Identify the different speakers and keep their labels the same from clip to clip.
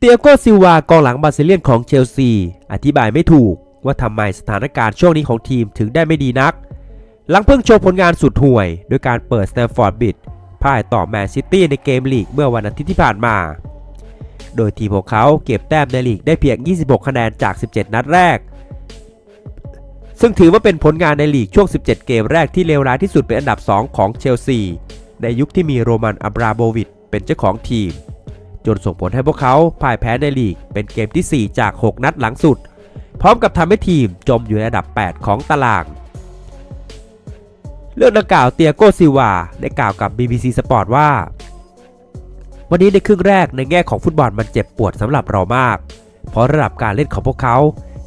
Speaker 1: เตียโกซิลวากองหลังบาซิเลียนของเชลซี อธิบายไม่ถูกว่าทำไมสถานการณ์ช่วงนี้ของทีมถึงได้ไม่ดีนัก หลังเพิ่งโชว์ผลงานสุดห่วย โดยการเปิดสแตมฟอร์ดบิดพ่ายต่อแมนซิตี้ในเกมลีกเมื่อวันอาทิตย์ที่ผ่านมา โดยทีมของเขาเก็บแต้มในลีกได้เพียง 26 คะแนนจาก 17 นัดแรก ซึ่งถือว่าเป็นผลงานในลีกช่วง 17 เกมแรกที่เลวร้ายที่สุดเป็นอันดับ 2 ของเชลซี ในยุคที่มีโรมันอับราโบวิชเป็นเจ้าของทีม จนส่งผลให้พวกเขาพ่ายแพ้ในลีกเป็นเกมที่ 4 จาก 6 นัดหลังสุด พร้อมกับทำให้ทีมจมอยู่ในอันดับ 8 ของตาราง เรื่องดังกล่าวเตียโกซิวาได้กล่าวกับ BBC Sport ว่า วันนี้ในครึ่งแรกในแง่ของฟุตบอลมันเจ็บปวดสำหรับเรามาก เพราะระดับการเล่นของพวกเขา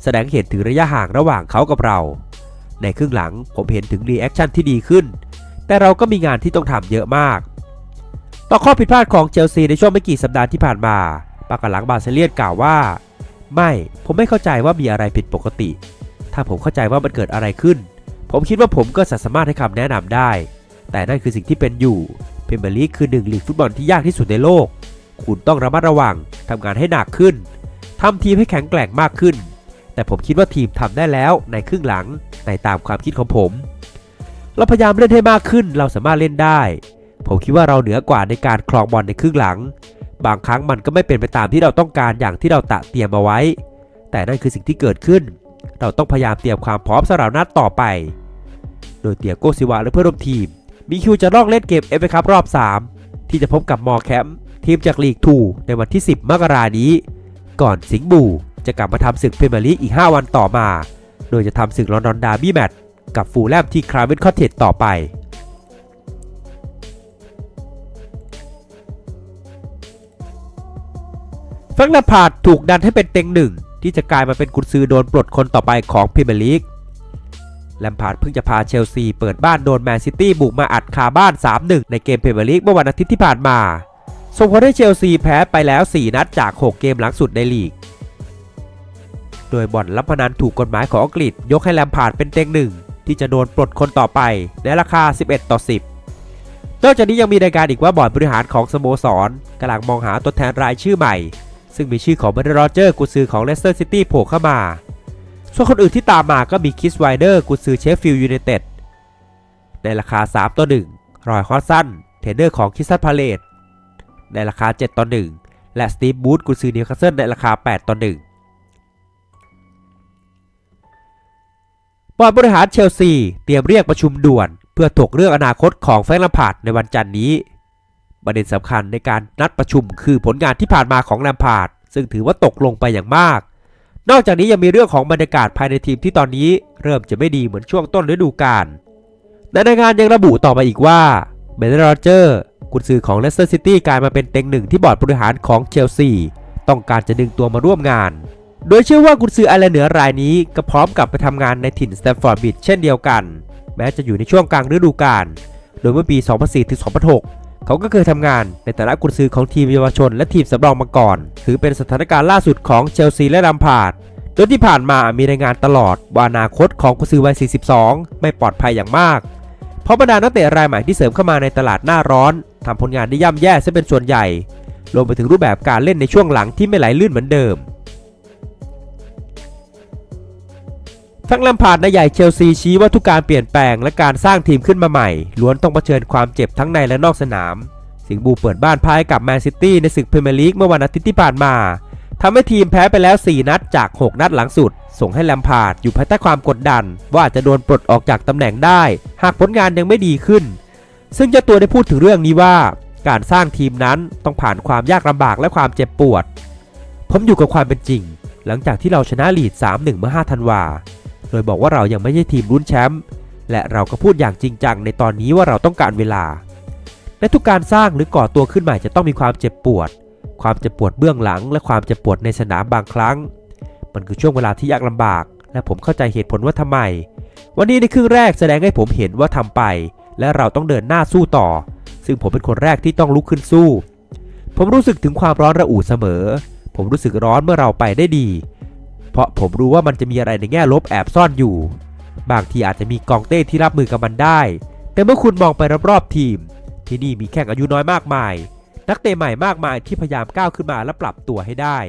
Speaker 1: แสดงเห็นถึงระยะห่างระหว่างเขากับเรา ในครึ่งหลังผมเห็นถึงรีแอคชั่นที่ดีขึ้น แต่เราก็มีงานที่ต้องทำเยอะมาก ต่อข้อผิดพลาดของเชลซีในช่วงไม่กี่สัปดาห์ที่ผ่านมาปากหลังบาเซเลียนกล่าวว่า ไม่ผมไม่เข้าใจว่ามีอะไรผิดปกติ ถ้าผมเข้าใจว่ามันเกิดอะไรขึ้น ผมคิดว่าผมก็สามารถให้คำแนะนำได้ แต่นั่นคือสิ่งที่เป็นอยู่พรีเมียร์ลีคือหนึ่งลีกฟุตบอลที่ยากที่สุดในโลก คุณต้องระมัดระวังทำงานให้หนักขึ้นทำทีมให้แข็งแกร่งมากขึ้น แต่ผมคิดว่าทีมทำได้แล้วในครึ่งหลังในตามความคิดของผม เราพยายามเล่นให้มากขึ้น เราสามารถเล่นได้ ผมคิดว่าเราเหนือกว่าในการครองบอลในครึ่งหลัง บางครั้งมันก็ไม่เป็นไปตามที่เราต้องการอย่างที่เราตะเตรียมเอาไว้ แต่นั่นคือสิ่งที่เกิดขึ้น เราต้องพยายามเตรียมความพร้อมสำหรับนัดต่อไป โดยเตียโกซิวาและเพื่อนร่วมทีม มีคิวจะลอกเล่นเกมเอฟเอคัพรอบ 3 ที่จะพบกับมอแคมป์ทีมจากลีกทูในวันที่ 10 มกรานี้ ก่อนสิงห์บูจะกลับมาทำศึกพรเมียร์ลีกอีก 5 วันต่อมา โดยจะทำศึกลอนดอนดาร์บี้แมตช์กับฟูลแลมที่คราเวนคอตเทจต่อไป แฟงลมพาร์ดถูกดันให้เป็นเต็งหนึ่งที่จะกลายมาเป็นกุนซือโดนปลดคนต่อไปของพรีเมียร์ลีกแลมพาร์ดเพิ่งจะพาเชลซีเปิดบ้านโดนแมนซิตี้บุกมาอัดคาบ้าน 3-1 ในเกมพรีเมียร์ลีกเมื่อวันอาทิตย์ที่ผ่านมาส่งผลให้เชลซีแพ้ไปแล้ว 4 นัดจาก 6 เกมหลังสุดในลีก โดยบ่อนรับพนันถูกกฎหมายของอังกฤษ ยกให้แลมพาร์ดเป็นเต็งหนึ่งที่จะโดนปลดคนต่อไปในราคา 11 ต่อ 10 นอกจากนี้ยังมีรายการอีกว่าบอร์ดบริหารของสโมสรกำลังมองหาตัวแทนรายชื่อใหม่ ซึ่งมีชื่อของเบรนด์โรเจอร์กุซือของเลสเตอร์ซิตี้โผล่เข้ามา ส่วนคนอื่นที่ตามมาก็มีคิสไวเดอร์กุซือเชฟฟิลด์ยูไนเต็ดในราคา 3 ต่อ 1 รอยฮอสซันเทรนเนอร์ของคิสซันพาเลตในราคา 7 ต่อ 1 และสตีฟบูธกุซือนิวคาสเซิลในราคา 8 ต่อ 1บอร์ดบริหารเชลซี เตรียมเรียกประชุมด่วน เพื่อถกเรื่องอนาคตของแฟรงค์ลมพาร์ดในวันจันทร์นี้ ประเด็นสำคัญในการนัดประชุมคือผลงานที่ผ่านมาของแลมพาร์ดซึ่งถือว่าตกลงไปอย่างมาก นอกจากนี้ยังมีเรื่องของบรรยากาศภายในทีมที่ตอนนี้เริ่มจะไม่ดีเหมือนช่วงต้นฤดูกาลในรายงานยังระบุต่อมาอีกว่าเบนโรเจอร์กุนซือของเลสเตอร์ซิตี้กลายมาเป็นเต็งหนึ่งที่บอร์ดบริหารของเชลซีต้องการจะดึงตัวมาร่วมงาน โดยเชื่อว่ากุนซืออร์แลนด์เหนือรายนี้ก็พร้อมกลับไปทำงานในถิ่นสแตมฟอร์ดบริดจ์เช่นเดียวกัน แม้จะอยู่ในช่วงกลางฤดูกาลโดยเมื่อปี 2004-2006 เขาก็เคยทำงานในฐานะกุนซือของทีมเยาวชน และทีมสำรองมาก่อน ถือเป็นสถานการณ์ล่าสุดของเชลซีและลัมพาร์ดโดยที่ผ่านมามีรายงานตลอดว่าอนาคตของกุนซือวัย 42 ไม่ปลอดภัยอย่างมาก เพราะบรรดานักเตะรายใหม่ที่เสริมเข้ามาในตลาดหน้าร้อนทำผลงานได้ย่ำแย่ซะเป็นส่วนใหญ่ รวมไปถึงรูปแบบการเล่นในช่วงหลังที่ไม่ไหลลื่นเหมือนเดิม แฟรงลมพาร์ดนายใหญ่เชลซีชี้ว่าทุกการเปลี่ยนแปลงและการสร้างทีมขึ้นมาใหม่ ล้วนต้องเผชิญความเจ็บทั้งในและนอกสนาม สิงบูเปิดบ้านพ่ายกับแมนซิตี้ในศึกพรีเมียร์ลีกเมื่อวันอาทิตย์ที่ผ่านมาทำให้ทีมแพ้ไปแล้ว 4 นัดจาก 6 นัดหลังสุด ส่งให้แลมพาร์ดอยู่ภายใต้ความกดดัน ว่าอาจจะโดนปลดออกจากตำแหน่งได้ หากผลงานยังไม่ดีขึ้น ซึ่งเจ้าตัวได้พูดถึงเรื่องนี้ว่า การสร้างทีมนั้นต้องผ่านความยากลำบากและความเจ็บปวด ผมอยู่กับความเป็นจริง หลังจากที่เราชนะลีด 3-1 เมื่อ 5 ธันวา โดยบอกว่าเรายังไม่ใช่ทีมลุ้นแชมป์และเราก็พูดอย่างจริงจังในตอนนี้ว่าเราต้องการเวลา และทุกการสร้างหรือก่อตัวขึ้นใหม่จะต้องมีความเจ็บปวด ความเจ็บปวดเบื้องหลัง และความเจ็บปวดในสนามบางครั้ง มันคือช่วงเวลาที่ยากลำบาก และผมเข้าใจเหตุผลว่าทำไม วันนี้ในครึ่งแรกแสดงให้ผมเห็นว่าทำไป และเราต้องเดินหน้าสู้ต่อ ซึ่งผมเป็นคนแรกที่ต้องลุกขึ้นสู้ ผมรู้สึกถึงความร้อนระอุเสมอ ผมรู้สึกร้อนเมื่อเราไปได้ดี เพราะผมรู้ว่ามันจะมีอะไรในแง่ลบแอบซ่อนอยู่ บางทีอาจจะมีกองเต้ที่รับมือกับมันได้ แต่เมื่อคุณมองไปรอบๆทีม ที่นี่มีแข่งอายุน้อยมากมาย นักเตะใหม่มากมายที่พยายามก้าวขึ้นมาและปรับตัวให้ได้